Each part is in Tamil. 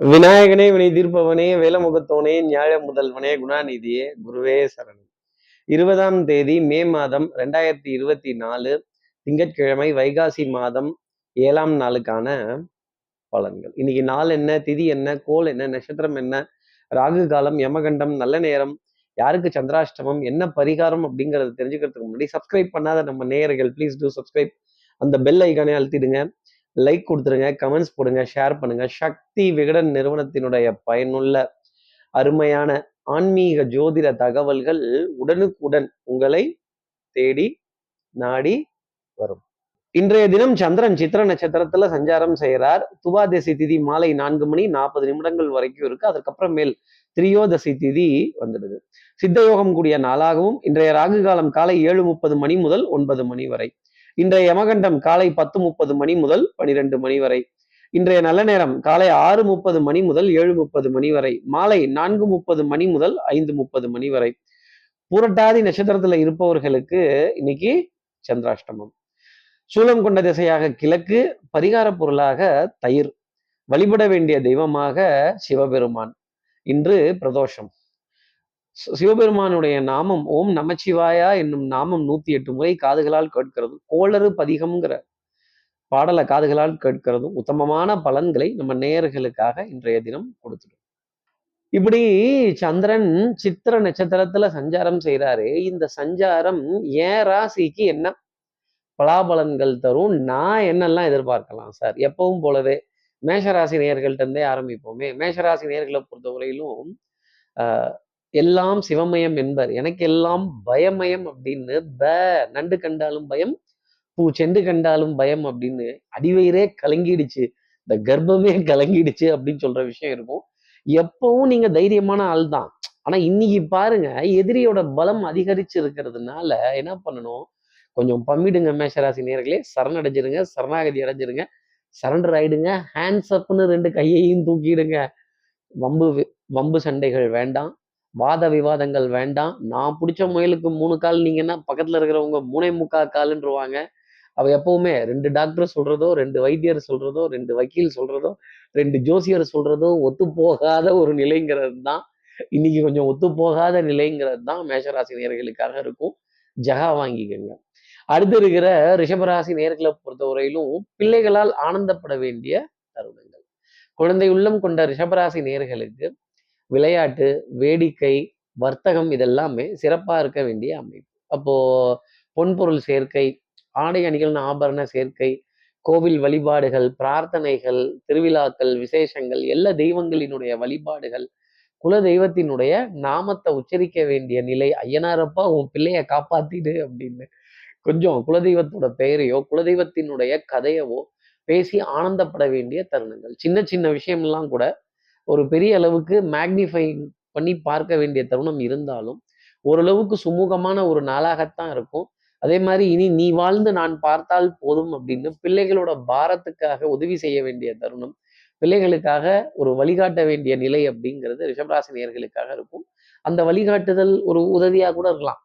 விநாயகனே வினை தீர்ப்பவனே வேலமுகத்தோனே ஞாழ முதல்வனே குணாநிதியே குருவே சரணன் இருபதாம் தேதி மே மாதம் ரெண்டாயிரத்தி இருபத்தி நாலு திங்கட்கிழமை வைகாசி மாதம் ஏழாம் நாளுக்கான பலன்கள். இன்னைக்கு நாள் என்ன திதி என்ன கோல் என்ன நட்சத்திரம் என்ன ராகு காலம் யமகண்டம் நல்ல நேரம் யாருக்கு சந்திராஷ்டமம் என்ன பரிகாரம் அப்படிங்கறத தெரிஞ்சுக்கிறதுக்கு முன்னாடி சப்ஸ்கிரைப் பண்ணாத நம்ம நேயர்கள் ப்ளீஸ் டூ சப்ஸ்கிரைப் அந்த பெல் ஐக்கானே அழுத்திடுங்க. லைக் கொடுத்துருங்க கமெண்ட்ஸ் போடுங்க ஷேர் பண்ணுங்க. சக்தி விகடன் நிறுவனத்தினுடைய பயனுள்ள அருமையான ஆன்மீக ஜோதிட தகவல்கள் உடனுக்குடன் உங்களை தேடி நாடி வரும். இன்றைய தினம் சந்திரன் சித்திர நட்சத்திரத்துல சஞ்சாரம் செய்கிறார். துவாதசி திதி மாலை நான்கு மணி நாற்பது நிமிடங்கள் வரைக்கும் இருக்கு. அதுக்கப்புறமேல் திரியோதசி திதி வந்துடுது. சித்தயோகம் கூடிய நாளாகவும் இன்றைய ராகு காலம் காலை ஏழு முப்பது மணி முதல் ஒன்பது மணி வரை. இன்றைய யமகண்டம் காலை பத்து முப்பது மணி முதல் பனிரெண்டு மணி வரை. இன்றைய நல்ல நேரம் காலை ஆறு முப்பது மணி முதல் ஏழு முப்பது மணி வரை. மாலை நான்கு முப்பது மணி முதல் ஐந்து முப்பது மணி வரை. பூரட்டாதி நட்சத்திரத்துல இருப்பவர்களுக்கு இன்னைக்கு சந்திராஷ்டமம். சூலம் கொண்ட திசையாக கிழக்கு பரிகார பொருளாக தயிர். வழிபட வேண்டிய தெய்வமாக சிவபெருமான். இன்று பிரதோஷம். சிவபெருமானுடைய நாமம் ஓம் நமச்சிவாயா என்னும் நாமம் நூத்தி எட்டு முறை காதுகளால் கேட்கிறது. கோளறு பதிகம்ங்கிற பாடலை காதுகளால் கேட்கிறதும் உத்தமமான பலன்களை நம்ம நேயர்களுக்காக இன்றைய தினம் கொடுத்துடும் இப்படி சந்திரன் சித்திர நட்சத்திரத்துல சஞ்சாரம் செய்யறாரு இந்த சஞ்சாரம் ஏன் ராசிக்கு என்ன பலாபலன்கள் தரும்? நான் என்னெல்லாம் எதிர்பார்க்கலாம் சார்? எப்பவும் போலவே மேஷராசி நேர்கள்ட்டே இருந்தே ஆரம்பிப்போமே. மேஷராசி நேர்களை பொறுத்தவரையிலும் எல்லாம் சிவமயம் என்பர். எனக்கு எல்லாம் பயமயம் அப்படின்னு ப நண்டு கண்டாலும் பயம் பூ செண்டு கண்டாலும் பயம் அப்படின்னு அடிவயிறே கலங்கிடுச்சு. இந்த கர்ப்பமே கலங்கிடுச்சு அப்படின்னு சொல்ற விஷயம் இருக்கும். எப்பவும் நீங்க தைரியமான ஆள் தான். ஆனா இன்னைக்கு பாருங்க எதிரியோட பலம் அதிகரிச்சு இருக்கிறதுனால என்ன பண்ணணும்? கொஞ்சம் பம்மிடுங்க மேஷராசி நேர்களே. சரணடைஞ்சிருங்க சரணாகதி அடைஞ்சிருங்க. சரண்டர் ஆயிடுங்க. ஹேண்ட்ஸ் அப்னு ரெண்டு கையையும் தூக்கிடுங்க. வம்பு வம்பு சண்டைகள் வேண்டாம். வாத விவாதங்கள் வேண்டாம். நான் பிடிச்ச முயலுக்கு மூணு கால் நீங்கன்னா பக்கத்துல இருக்கிறவங்க மூணே முக்கா காலுன்றவாங்க. அவ எப்பவுமே ரெண்டு டாக்டர் சொல்றதோ ரெண்டு வைத்தியர் சொல்றதோ ரெண்டு வக்கீல் சொல்றதோ ரெண்டு ஜோசியர் சொல்றதோ ஒத்து போகாத ஒரு நிலைங்கிறது தான் இன்னைக்கு கொஞ்சம் ஒத்து போகாத நிலைங்கிறது தான் மேஷராசி நேர்களுக்காக இருக்கும். ஜகா வாங்கிக்கோங்க. அடுத்து இருக்கிற ரிஷபராசி நேர்களை பொறுத்தவரையிலும் பிள்ளைகளால் ஆனந்தப்பட வேண்டிய தருணங்கள். குழந்தை உள்ளம் கொண்ட ரிஷபராசி நேர்களுக்கு விளையாட்டு வேடிக்கை வர்த்தகம் இதெல்லாமே சிறப்பாக இருக்க வேண்டிய அமைப்பு. அப்போ பொன்பொருள் சேர்க்கை ஆடை அணிகள் ஆபரண சேர்க்கை கோவில் வழிபாடுகள் பிரார்த்தனைகள் திருவிழாக்கள் விசேஷங்கள் எல்லா தெய்வங்களினுடைய வழிபாடுகள் குல தெய்வத்தினுடைய நாமத்தை உச்சரிக்க வேண்டிய நிலை ஐயனாரப்பா உன் பிள்ளைய காப்பாத்திடு அப்படின்னு. கொஞ்சம் குலதெய்வத்தோட பெயரையோ குலதெய்வத்தினுடைய கதையவோ பேசி ஆனந்தப்பட வேண்டிய தருணங்கள். சின்ன சின்ன விஷயம்லாம் கூட ஒரு பெரிய அளவுக்கு மேக்னிஃபை பண்ணி பார்க்க வேண்டிய தருணம் இருந்தாலும் ஓரளவுக்கு சுமூகமான ஒரு நாளாகத்தான் இருக்கும். அதே மாதிரி இனி நீ வாழ்ந்து நான் பார்த்தால் போதும் அப்படின்னு பிள்ளைகளோட பாரத்துக்காக உதவி செய்ய வேண்டிய தருணம் பிள்ளைகளுக்காக ஒரு வழிகாட்ட வேண்டிய நிலை அப்படிங்கிறது ரிஷபராசி நேர்களுக்காக இருக்கும். அந்த வழிகாட்டுதல் ஒரு உதவியாக கூட இருக்கலாம்.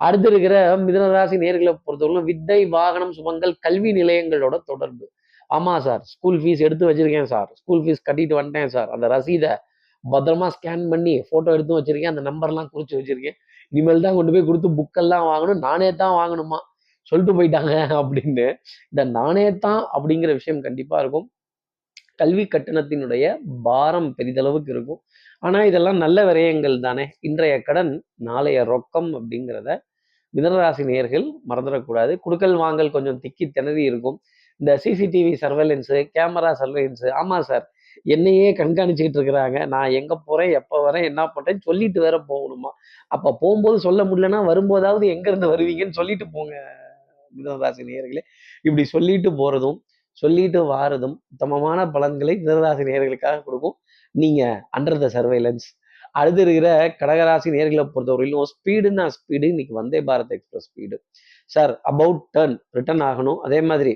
அடுத்து இருக்கிற மிதனராசி நேர்களை பொறுத்தவரைக்கும் வித்தை வாகனம் சுமங்கள் கல்வி நிலையங்களோட தொடர்பு. ஆமாம் சார். ஸ்கூல் ஃபீஸ் எடுத்து வச்சுருக்கேன் சார். ஸ்கூல் ஃபீஸ் கட்டிட்டு வந்துட்டேன் சார். அந்த ரசீதை பத்திரமா ஸ்கேன் பண்ணி ஃபோட்டோ எடுத்து வச்சுருக்கேன். அந்த நம்பர்லாம் குறித்து வச்சுருக்கேன். இனிமேல் தான் கொண்டு போய் கொடுத்து புக்கெல்லாம் வாங்கணும். நானே தான் வாங்கணுமா? சொல்லிட்டு போயிட்டாங்க அப்படின்னு. இந்த நானே தான் அப்படிங்கிற விஷயம் கண்டிப்பாக இருக்கும். கல்வி கட்டணத்தினுடைய பாரம் பெரிதளவுக்கு இருக்கும். ஆனால் இதெல்லாம் நல்ல விரயங்கள் தானே. இன்றைய கடன் நாளைய ரொக்கம் அப்படிங்கிறத மிதனராசி நேர்கள் மறந்துடக்கூடாது. குடுக்கல் வாங்கல் கொஞ்சம் திக்கி திணறி இருக்கும். இந்த சிசிடிவி சர்வேலன்ஸு கேமரா சர்வேலன்ஸு ஆமாம் சார் என்னையே கண்காணிச்சுக்கிட்டு இருக்கிறாங்க. நான் எங்கே போகிறேன் எப்போ வரேன் என்ன பண்ணுறேன்னு சொல்லிட்டு வேற போகணுமா? அப்போ போகும்போது சொல்ல முடியலன்னா வரும்போதாவது எங்கேருந்து வருவீங்கன்னு சொல்லிட்டு போங்க மிதனராசி நேயர்களே. இப்படி சொல்லிட்டு போகிறதும் சொல்லிட்டு வாரதும் உத்தமமான பலன்களை மிதனராசி நேயர்களுக்காக கொடுக்கும். நீங்கள் அண்டர் த சர்வைலன்ஸ் அடுத்து இருக்கிற கடகராசி நேர்களை பொறுத்தவரையிலும் ஸ்பீடுன்னா ஸ்பீடு இன்னைக்கு Vande Bharat express speed sir about turn return ஆகணும். அதே மாதிரி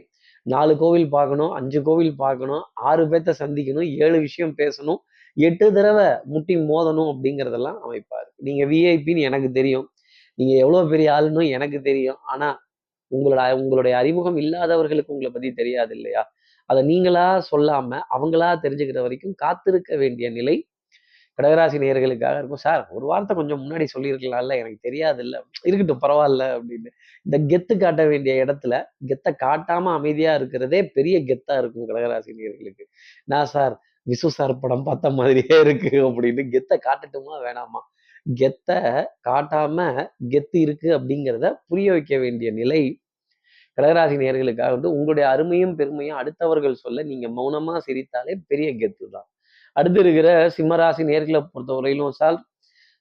நாலு கோவில் பார்க்கணும் அஞ்சு கோவில் பார்க்கணும் ஆறு பேர்த்த சந்திக்கணும் ஏழு விஷயம் பேசணும் எட்டு தடவை முட்டி மோதணும் அப்படிங்கிறதெல்லாம் அமைப்பார். நீங்கள் விஐபின்னு எனக்கு தெரியும். நீங்கள் எவ்வளோ பெரிய ஆளுன்னு எனக்கு தெரியும். ஆனால் உங்களோட உங்களுடைய அறிமுகம் இல்லாதவர்களுக்கு உங்களை பற்றி தெரியாது இல்லையா? அதை நீங்களா சொல்லாமல் அவங்களா தெரிஞ்சுக்கிற வரைக்கும் காத்திருக்க வேண்டிய நிலை கடகராசி நேயர்களுக்காக இருக்கும். சார் ஒரு வார்த்தை கொஞ்சம் முன்னாடி சொல்லியிருக்கலாம்ல எனக்கு தெரியாது இல்லை இருக்கட்டும் பரவாயில்ல அப்படின்னு. இந்த கெத்து காட்ட வேண்டிய இடத்துல கெத்தை காட்டாம அமைதியா இருக்கிறதே பெரிய கெத்தா இருக்கும் கடகராசி நேயர்களுக்கு. நான் சார் விசு சார் படம் பார்த்த மாதிரியே இருக்கு அப்படின்னு. கெத்தை காட்டட்டுமா வேணாமா? கெத்தை காட்டாம கெத்து இருக்கு அப்படிங்கிறத புரிய வைக்க வேண்டிய நிலை கடகராசி நேர்களுக்காக வந்து உங்களுடைய அருமையும் பெருமையும் அடுத்தவர்கள் சொல்ல நீங்க மௌனமா சிரித்தாலே பெரிய கெத்து தான் அடுத்து இருக்கிற சிம்மராசி நேர்களை பொறுத்தவரையிலும் சார்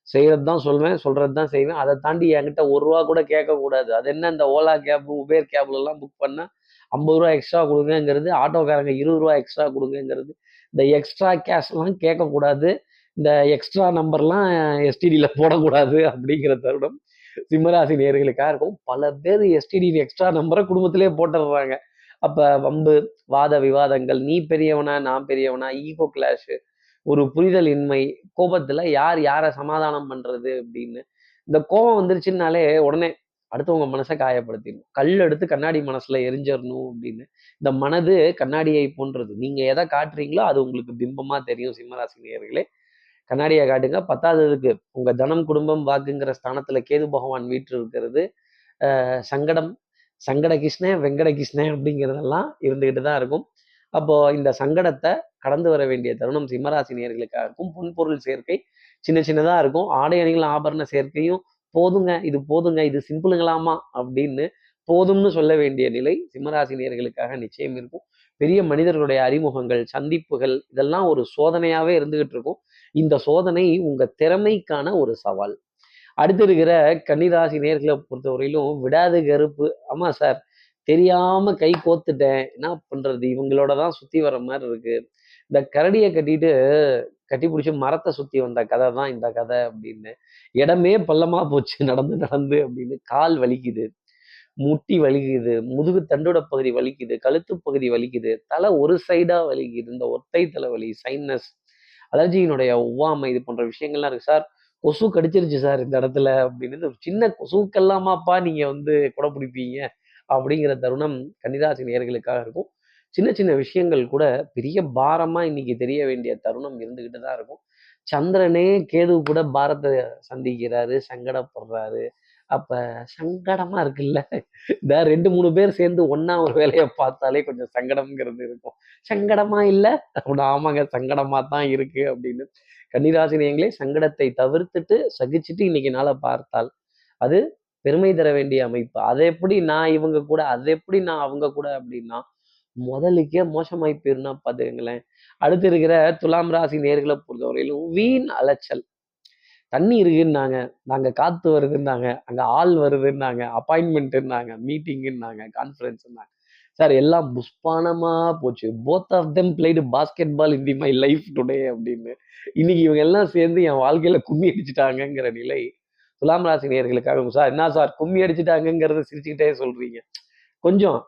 செய்யறது தான் சொல்வேன் சொல்றது தான் செய்வேன். அதை தாண்டி என்கிட்ட ஒரு ரூபா கூட கேட்கக்கூடாது. அது என்ன இந்த ஓலா கேப் உபேர் கேப்லலாம் எல்லாம் புக் பண்ணால் ஐம்பது ரூபா எக்ஸ்ட்ரா கொடுங்கிறது ஆட்டோக்காரங்க இருபது ரூபா எக்ஸ்ட்ரா கொடுங்கிறது இந்த எக்ஸ்ட்ரா கேஷ்லாம் கேட்கக்கூடாது. இந்த எக்ஸ்ட்ரா நம்பர்லாம் எஸ்டிடியில் போடக்கூடாது அப்படிங்கிற தருணம் சிம்மராசி நேர்களுக்காக இருக்கும். பல பேர் எஸ்டிடி எக்ஸ்ட்ரா நம்பரை குடும்பத்திலே போட்டுடுறாங்க. அப்போ வம்பு வாத விவாதங்கள் நீ பெரியவனா நான் பெரியவனா ஈகோ கிளாஷு ஒரு புரிதல் இன்மை கோபத்தில் யார் யாரை சமாதானம் பண்ணுறது அப்படின்னு. இந்த கோபம் வந்துருச்சுனாலே உடனே அடுத்தவங்க மனசை காயப்படுத்திடணும். கல் எடுத்து கண்ணாடி மனசுல எரிஞ்சிடணும் அப்படின்னு. இந்த மனது கண்ணாடியை போன்றது. நீங்க எதை காட்டுறீங்களோ அது உங்களுக்கு பிம்பமா தெரியும் சிம்மராசி நேயர்களே. கண்ணாடியை காட்டுங்க. பத்தாததுக்கு உங்க தனம் குடும்பம் வாக்குங்கிற ஸ்தானத்துல கேது பகவான் வீட்டு இருக்கிறது சங்கடம் சங்கட கிருஷ்ணன் வெங்கட கிருஷ்ணன் அப்படிங்கிறதெல்லாம் இருந்துக்கிட்டு தான் இருக்கும். அப்போ இந்த சங்கடத்தை கடந்து வர வேண்டிய தருணம் சிம்மராசி நேர்களுக்காக இருக்கும் புன்பொருள் சேர்க்கை சின்ன சின்னதாக இருக்கும். ஆடை அணிகள் ஆபரண சேர்க்கையும் போதுங்க இது போதுங்க இது சிம்பிளுங்களாமா அப்படின்னு போதும்னு சொல்ல வேண்டிய நிலை சிம்மராசி நேர்களுக்காக நிச்சயம் இருக்கும். பெரிய மனிதர்களுடைய அறிமுகங்கள் சந்திப்புகள் இதெல்லாம் ஒரு சோதனையாவே இருந்துகிட்டு இருக்கும். இந்த சோதனை உங்க திறமைக்கான ஒரு சவால். அடுத்து இருக்கிற கன்னிராசி நேர்களை பொறுத்தவரையிலும் விடாது கருப்பு. ஆமா சார். தெரியாம கை கோத்துட்டேன் என்ன பண்றது? இவங்களோட தான் சுத்தி வர மாதிரி இருக்கு. இந்த கரடியை கட்டிட்டு கட்டி பிடிச்சி மரத்தை சுத்தி வந்த கதை தான் இந்த கதை அப்படின்னு. இடமே பள்ளமா போச்சு. நடந்து நடந்து அப்படின்னு கால் வலிக்குது. முட்டி வலிக்குது. முதுகு தண்டோட பகுதி வலிக்குது. கழுத்து பகுதி வலிக்குது. தலை ஒரு சைடா வலிக்குது. இந்த ஒத்தை தலைவலி சைனஸ் அலர்ஜியினுடைய ஒவ்வாமை இது போன்ற விஷயங்கள்லாம் இருக்கு சார். கொசு கடிச்சிருச்சு சார் இந்த இடத்துல அப்படின்னு. சின்ன கொசுக்கெல்லாமாப்பா நீங்க வந்து கொடை பிடிப்பீங்க அப்படிங்கிற தருணம் கன்னிராசி நேர்களுக்காக இருக்கும். சின்ன சின்ன விஷயங்கள் கூட பெரிய பாரமா இன்னைக்கு தெரிய வேண்டிய தருணம் இருந்துகிட்டு தான் இருக்கும். சந்திரனே கேது கூட பாரத்தை சந்திக்கிறாரு சங்கடப்படுறாரு. அப்ப சங்கடமா இருக்குல்ல? இந்த ரெண்டு மூணு பேர் சேர்ந்து ஒன்னா ஒரு வேலையை பார்த்தாலே கொஞ்சம் சங்கடம்ங்கிறது இருக்கும். சங்கடமா இல்லை? அப்படின்னு ஆமாங்க சங்கடமா தான் இருக்கு அப்படின்னு. கன்னிராசினியங்களே சங்கடத்தை தவிர்த்துட்டு சகிச்சுட்டு இன்னைக்கு நாளை பார்த்தால் அது பெருமை தர வேண்டிய அமைப்பு. அதை எப்படி நான் இவங்க கூட அதை எப்படி நான் அவங்க கூட அப்படின்னா முதலுக்கே மோசமாய் போயிருந்தா பாத்துக்கங்களேன். அடுத்து இருக்கிற துலாம் ராசி நேர்களை பொறுத்தவரையிலும் வீண் அலைச்சல். தண்ணி இருக்குன்னாங்க நாங்க காத்து வருதுன்னாங்க அங்க ஆள் வருதுன்னாங்க அப்பாயின்மெண்ட்னாங்க மீட்டிங்குன்னாங்க கான்ஃபரன்ஸ்னாங்க சார் எல்லாம் புஷ்பானமா போச்சு. Both of them played basketball in my life today அப்படின்னு. இன்னைக்கு இவங்க எல்லாம் சேர்ந்து என் வாழ்க்கையில கும்மி அடிச்சுட்டாங்கங்கிற நிலை. துலாம் ராசி நேர்களுக்காக சார் என்ன சார் கும்மி அடிச்சுட்டாங்கிறத சிரிச்சுக்கிட்டே சொல்றீங்க. கொஞ்சம்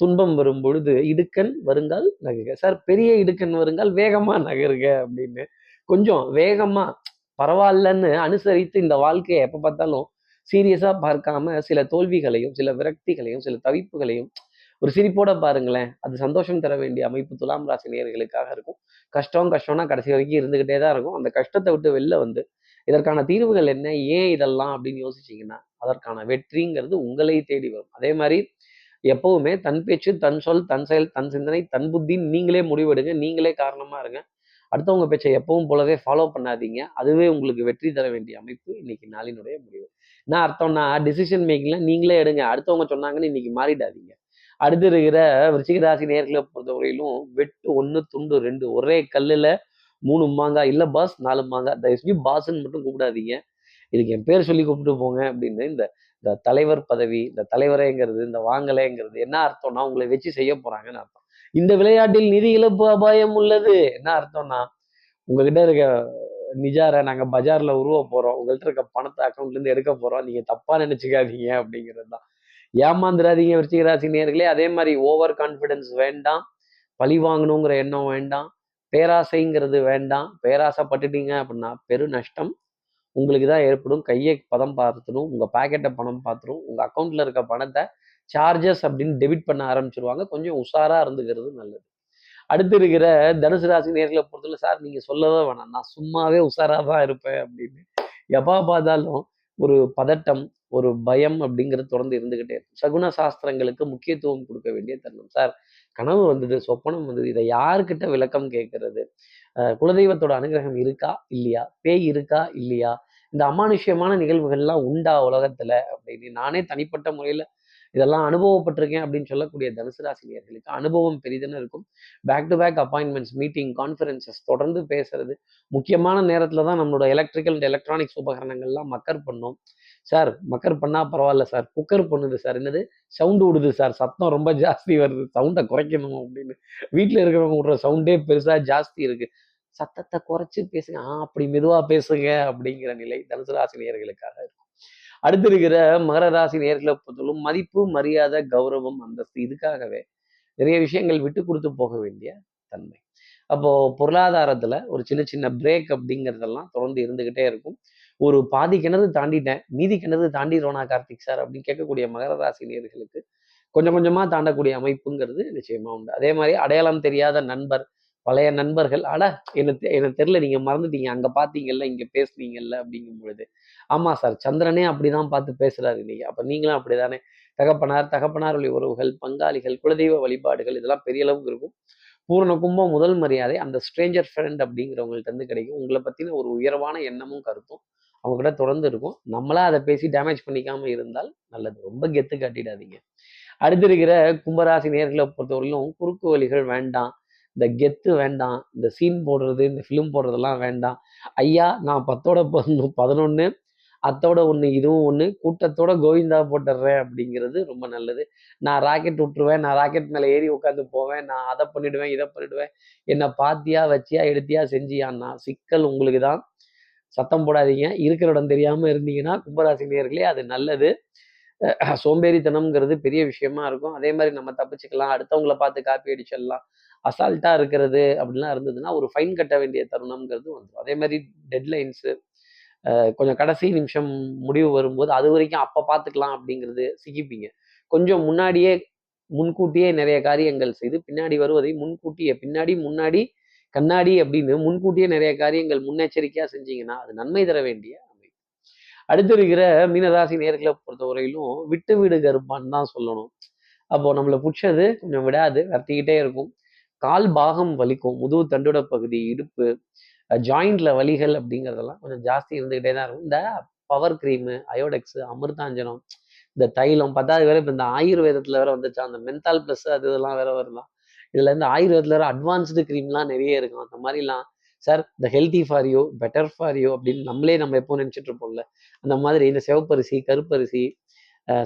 துன்பம் வரும் பொழுது இடுக்கன் வருங்கால் நகருக சார் பெரிய இடுக்கன் வருங்கால் வேகமா நகருக அப்படின்னு. கொஞ்சம் வேகமா பரவாயில்லன்னு அனுசரித்து இந்த வாழ்க்கையை எப்போ பார்த்தாலும் சீரியஸாக பார்க்காம சில தோல்விகளையும் சில விரக்திகளையும் சில தவிப்புகளையும் ஒரு சிரிப்போட பாருங்களேன். அது சந்தோஷம் தர வேண்டிய அமைப்பு துலாம் ராசி நேர்களுக்காக இருக்கும். கஷ்டம் கஷ்டம்னா கடைசி வரைக்கும் இருந்துகிட்டே தான் இருக்கும். அந்த கஷ்டத்தை விட்டு வெளில வந்து இதற்கான தீர்வுகள் என்ன? ஏன் இதெல்லாம்? அப்படின்னு யோசிச்சீங்கன்னா அதற்கான வெற்றிங்கிறது உங்களை தேடி வரும். அதே மாதிரி எப்பவுமே தன் பேச்சு தன் சொல் தன் செயல் தன் சிந்தனை தன் புத்தி நீங்களே முடிவெடுங்க. நீங்களே காரணமா இருங்க. அடுத்தவங்க பேச்சை எப்பவும் போலவே ஃபாலோ பண்ணாதீங்க. அதுவே உங்களுக்கு வெற்றி தர வேண்டிய அமைப்பு இன்னைக்கு நாளினுடைய முடிவு. நான் அர்த்தம்னா டிசிஷன் மேக்கிங்ல நீங்களே எடுங்க. அடுத்தவங்க சொன்னாங்கன்னு இன்னைக்கு மாறிடாதீங்க. அடுத்து இருக்கிற விருச்சிகராசி நேர்களை பொறுத்தவரையிலும் வெட்டு ஒன்று துண்டு ரெண்டு. ஒரே கல்லில் மூணு மாங்காய் இல்லை பாஸ் நாலு மாங்காய் தயவுசெய்து பாஸ்ன்னு மட்டும் கூப்பிடாதீங்க. இதுக்கு என் பேர் சொல்லி கூப்பிட்டு போங்க அப்படின்னு இந்த இந்த தலைவர் பதவி இந்த தலைவரேங்கிறது இந்த வாங்கலைங்கிறது என்ன அர்த்தம்னா உங்களை வச்சு செய்ய போறாங்கன்னு அர்த்தம். இந்த விளையாட்டில் நிதி இழப்பு அபாயம் உள்ளது. என்ன அர்த்தம்னா உங்ககிட்ட இருக்க நிஜாரை நாங்கள் பஜாரில் உருவ போகிறோம் உங்கள்கிட்ட இருக்க பணத்தை அக்கௌண்ட்லேருந்து எடுக்க போகிறோம் நீங்கள் தப்பாக நினச்சிக்காதீங்க அப்படிங்கிறது தான். ஏமாந்துடாதீங்க விருச்சிகராசி நேர்களே அதே மாதிரி ஓவர் கான்ஃபிடென்ஸ் வேண்டாம். பழி வாங்கணுங்கிற எண்ணம் வேண்டாம். பேராசைங்கிறது வேண்டாம். பேராசைப்பட்டுட்டீங்க அப்படின்னா பெரு நஷ்டம். உங்களுக்கு தான் ஏற்படும். கையை பதம் பார்த்துடும் உங்கள் பாக்கெட்டை பணம் பார்த்துரும் உங்கள் அக்கௌண்ட்டில் இருக்க பணத்தை சார்ஜஸ் அப்படின்னு டெபிட் பண்ண ஆரம்பிச்சிருவாங்க. கொஞ்சம் உஷாராக இருந்துக்கிறது நல்லது. அடுத்து இருக்கிற தனுசு ராசி நேர்களை பொறுத்தவரை சார் நீங்கள் சொல்லவே வேணாம். நான் சும்மாவே உஷாராக தான் இருப்பேன் அப்படின்னு. எப்போ பார்த்தாலும் ஒரு பதட்டம் ஒரு பயம் அப்படிங்கிறது தொடர்ந்து இருந்துகிட்டே இருக்கும். சகுன சாஸ்திரங்களுக்கு முக்கியத்துவம் கொடுக்க வேண்டிய தருணம். சார் கனவு வந்தது சொப்பனம் வந்தது இதை யாருக்கிட்ட விளக்கம் கேட்கறது? குலதெய்வத்தோட அனுகிரகம் இருக்கா? இல்லையா? பேய் இருக்கா? இல்லையா? இந்த அமானுஷ்யமான நிகழ்வுகள்லாம் உண்டா உலகத்துல? அப்படின்னு நானே தனிப்பட்ட முறையில இதெல்லாம் அனுபவப்பட்டிருக்கேன் அப்படின்னு சொல்லக்கூடிய தனுசு ராசினியர்களுக்கு அனுபவம் பெரிதுன்னு இருக்கும். Back to back appointments meeting conferences தொடர்ந்து பேசுறது. முக்கியமான நேரத்துல தான் நம்மளோட எலக்ட்ரிக்கல் அண்ட் எலக்ட்ரானிக்ஸ் உபகரணங்கள்லாம் மக்கர் பண்ணோம். சார் மக்கர் பண்ணா பரவாயில்ல சார். குக்கர் பண்ணுது சார். என்னது? சவுண்டு விடுது சார். சத்தம் ரொம்ப ஜாஸ்தி வருது. சவுண்டை குறைக்கணும் அப்படின்னு. வீட்டில் இருக்கிறவங்க விடுற சவுண்டே பெருசா ஜாஸ்தி இருக்கு. சத்தத்தை குறைச்சி பேசுங்க. ஆ அப்படி மெதுவா பேசுங்க அப்படிங்கிற நிலை தனுசு ராசி நேர்களுக்காக இருக்கும். அடுத்து இருக்கிற மகர ராசி நேர்களை பொறுத்தவரைக்கும் மதிப்பு மரியாதை கௌரவம் அந்தஸ்து இதுக்காகவே நிறைய விஷயங்கள் விட்டு கொடுத்து போக வேண்டிய தன்மை. அப்போ பொருளாதாரத்துல ஒரு சின்ன சின்ன பிரேக் அப்படிங்கிறதெல்லாம் தொடர்ந்து இருந்துகிட்டே இருக்கும். ஒரு பாதி கிணறு தாண்டிட்டேன் மீதி கிணறு தாண்டிடுவோனா கார்த்திக் சார் அப்படின்னு கேட்கக்கூடிய மகர ராசி நேர்களுக்கு கொஞ்சம் கொஞ்சமா தாண்டக்கூடிய அமைப்புங்கிறது நிச்சயமா உண்டு. அதே மாதிரி அடையாளம் தெரியாத நண்பர் பழைய நண்பர்கள் அட எனக்கு எனக்கு தெரியல நீங்க மறந்துட்டீங்க அங்க பாத்தீங்கல்ல இங்க பேசுனீங்கல்ல அப்படிங்கும் பொழுது ஆமா சார் சந்திரனே அப்படிதான் பார்த்து பேசுறாரு இன்னைக்கு. அப்ப நீங்களும் அப்படிதானே தகப்பனார் தகப்பனார் வழி உறவுகள் பங்காளிகள் குலதெய்வ வழிபாடுகள் இதெல்லாம் பெரிய அளவுக்கு இருக்கும். பூரண கும்பம் முதல் மரியாதை அந்த ஸ்ட்ரேஞ்சர் ஃப்ரெண்ட் அப்படிங்கிறவங்கள்ட்ட இருந்து கிடைக்கும். உங்களை பத்தின ஒரு உயர்வான எண்ணமும் கருத்தும் அவங்க கிட்ட தொடர்ந்து இருக்கும். நம்மளா அதை பேசி டேமேஜ் பண்ணிக்காம இருந்தால் நல்லது. ரொம்ப கெத்து காட்டிடாதீங்க. அடுத்து இருக்கிற கும்பராசி நேர்களை பொறுத்தவரையிலும் குறுக்கு வழிகள் வேண்டாம். இந்த கெத்து வேண்டாம். இந்த சீன் போடுறது இந்த ஃபிலிம் போடுறதெல்லாம் வேண்டாம். ஐயா நான் பத்தோட பதினொன்று பதினொன்று அத்தோட ஒன்று இதுவும் ஒன்று கூட்டத்தோட கோவிந்தா போட்டுடுறேன் அப்படிங்கிறது ரொம்ப நல்லது. நான் ராக்கெட் விட்டுருவேன். நான் ராக்கெட் மேலே ஏறி உட்காந்து போவேன். நான் அதை பண்ணிடுவேன் இதை பண்ணிடுவேன். என்னை பாத்தியா வச்சியா எடுத்தியா செஞ்சியான்னா சிக்கல் உங்களுக்கு தான் சத்தம் போடாதீங்க. இருக்கிற இடம் தெரியாமல் இருந்தீங்கன்னா கும்பராசி நேர்களே அது நல்லது. சோம்பேறித்தனம்ங்கிறது பெரிய விஷயமா இருக்கும். அதே மாதிரி நம்ம தப்பிச்சுக்கலாம். அடுத்தவங்கள பார்த்து காப்பி அடிச்சிடலாம். அசால்ட்டா இருக்கிறது அப்படிலாம் இருந்ததுன்னா ஒரு ஃபைன் கட்ட வேண்டிய தருணம்ங்கிறது வந்துடும் அதே மாதிரி டெட்லைன்ஸு கொஞ்சம் கடைசி நிமிஷம் முடிவு வரும்போது அது வரைக்கும் அப்போ பார்த்துக்கலாம் அப்படிங்கிறது சிக்கிப்பீங்க. கொஞ்சம் முன்னாடியே முன்கூட்டியே நிறைய காரியங்கள் செய்து பின்னாடி வருவதை முன்கூட்டியே பின்னாடி முன்னாடி கண்ணாடி அப்படின்னு முன்கூட்டியே நிறைய காரியங்கள் முன்னெச்சரிக்கையாக செஞ்சீங்கன்னா அது நன்மை தர வேண்டிய அமைப்பு. அடுத்து இருக்கிற மீனராசி நேர்களை பொறுத்தவரையிலும் விட்டு வீடு கருப்பான்னு தான் சொல்லணும். அப்போ நம்மளை பிடிச்சது கொஞ்சம் விடாது வரத்திக்கிட்டே இருக்கும். கால் பாகம் வலிக்கும் முதுகு தண்டுட பகுதி இடுப்பு ஜாயிண்ட்ல வலிகள் அப்படிங்கிறதெல்லாம் கொஞ்சம் ஜாஸ்தி இருந்துகிட்டே தான் இருக்கும். இந்த பவர் கிரீமு அயோடெக்ஸ் அமிர்தாஞ்சனம் இந்த தைலம் பத்தாவது வேற இப்போ இந்த ஆயுர்வேதத்துல வேற வந்துச்சா அந்த மென்தால் ப்ளஸ் அது இதெல்லாம் வேற வரலாம் இதுல இருந்து ஆயுர்வேதத்துல அட்வான்ஸ்டு கிரீம்லாம் நிறைய இருக்கும். அந்த மாதிரிலாம் சார் இந்த healthy for you better for you அப்படின்னு நம்மளே நம்ம எப்போ நினைச்சிட்டு இருப்போம்ல. அந்த மாதிரி இந்த சிவப்பரிசி கருப்பரிசி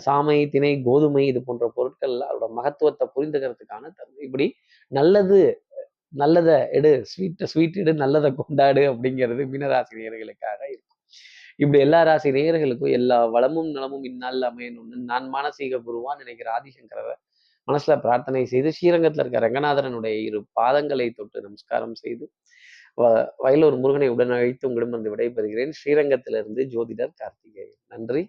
சாமை திணை கோதுமை இது போன்ற பொருட்கள் அதோட மகத்துவத்தை புரிந்துக்கிறதுக்கான தருணம் இப்படி நல்லது நல்லதை எடு ஸ்வீட் ஸ்வீட் எடு நல்லதை கொண்டாடு அப்படிங்கிறது மீனராசி நேயர்களுக்காக இருக்கும். இப்படி எல்லா ராசி நேயர்களுக்கும் எல்லா வளமும் நலமும் இந்நாளில் அமையணும்னு நான் மானசீக குருவான் நினைக்கிற ஆதிசங்கரவை மனசுல பிரார்த்தனை செய்து ஸ்ரீரங்கத்துல இருக்க ரங்கநாதரனுடைய இரு பாதங்களை தொட்டு நமஸ்காரம் செய்து வ- வயலூர் முருகனை உடன் அழைத்து உங்களிடம் விடைபெறுகிறேன். ஸ்ரீரங்கத்திலிருந்து ஜோதிடர் கார்த்திகேயன். நன்றி.